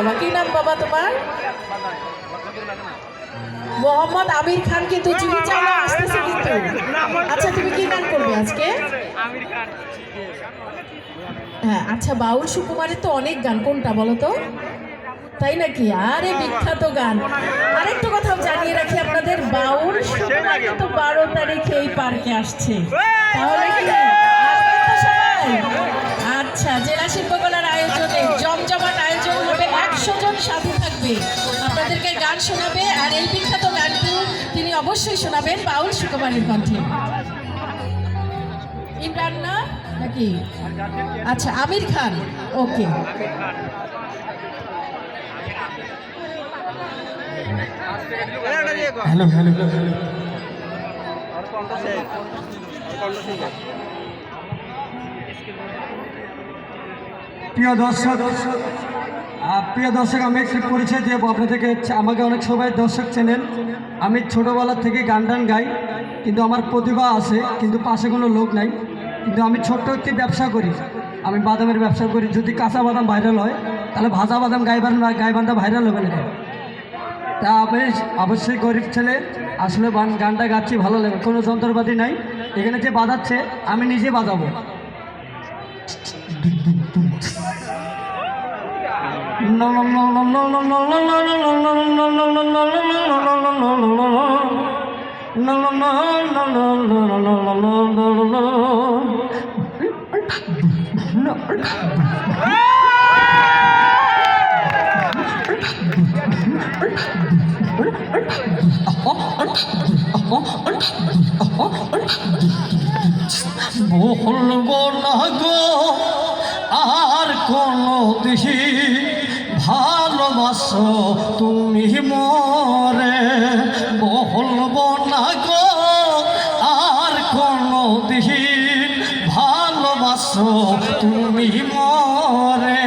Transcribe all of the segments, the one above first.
বাবা, কি নাম বাবা তোমার? মোহাম্মদ আমির খান কিন্তু চালা আসতেছে কিন্তু। আচ্ছা তুমি কি গান করবে আজকে? হ্যাঁ আচ্ছা বাউল সুকুমারের তো অনেক গান, কোনটা বলো তো? তাই নাকি? আরে বিখ্যাত গান। আরেকটা কথা জানিয়ে রাখি আপনাদের, বাউল সুকুমার কিন্তু বারো তারিখে এই পার্কে আসছে। তাহলে কি? সবাই। শোনাবে আর এই বিখ্যাত গানটি তিনি অবশ্যই শোনাবেন বাউল সুকুমারের কণ্ঠে। ইমরান না? নাকি? আচ্ছা আমির খান। ওকে। Hello hello. প্রিয় দর্শক প্রিয় দর্শক, আমি এক্সপেক্ট করেছি যে আপনাদেরকে। আমাকে অনেক সবাই দর্শক চেনেন। আমি ছোটোবেলা থেকে গান টান গাই, কিন্তু আমার প্রতিভা আছে, কিন্তু পাশে কোনো লোক নাই। কিন্তু আমি ছোট্ট একটি ব্যবসা করি। আমি বাদামের ব্যবসা করি। যদি কাঁচা বাদাম ভাইরাল হয়, তাহলে ভাজা বাদাম গাইবান গাইবানটা ভাইরাল হবে না তা আমি অবশ্যই গরিব ছেলে, আসলে গানটা গাচ্ছি, ভালো লাগে। কোনো যন্ত্রপাতি নাই। এখানে যে বাজাচ্ছে, আমি নিজে বাজাবো। বলব না গো আর কোনো দিহি ভালোবাসো তুমি মরে বলব না গো আর কোনো দিহি ভালোবাসো তুমি মরে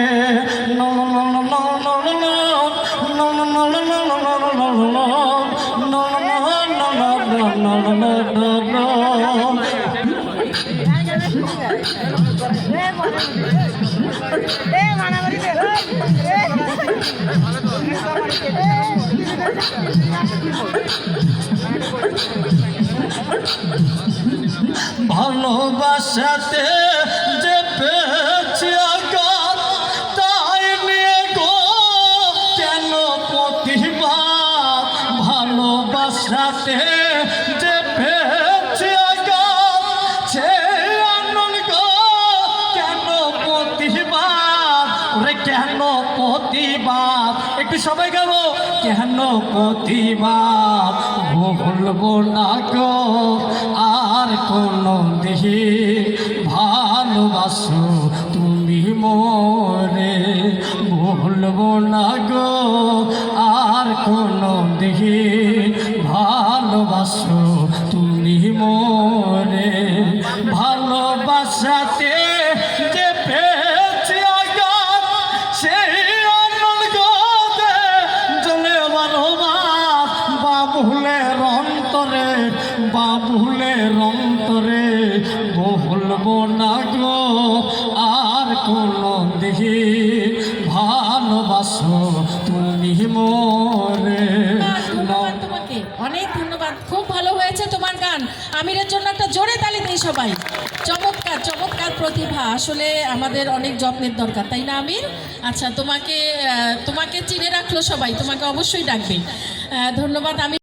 নো নো নো নো ভালোবাসাতে যে পেয়েছি আঘাত তাই নিয়ে গো কেন প্রতিবাদ? ভালোবাসাতে সবাই গেল। কেন প্রতিমা বলব না গো? আর কোনো দেহে ভালোবাসো তুমি মরে। বলব না গো। আর কোনো দেহে ভালোবাসো বাবুলের অন্তরে বাবুলের অন্তরে বহুলব না গো। আর কোনো দিহি ভালোবাসো তুমি মো। অনেক ধন্যবাদ। খুব ভালো হয়েছে তোমার গান। আমিরের জন্য একটা জোরে তালি দিই সবাই। চমৎকার চমৎকার প্রতিভা। আসলে আমাদের অনেক যত্নের দরকার, তাই না, আমির? আচ্ছা তোমাকে তোমাকে চিনে রাখল সবাই। তোমাকে অবশ্যই ডাকবে। ধন্যবাদ আমি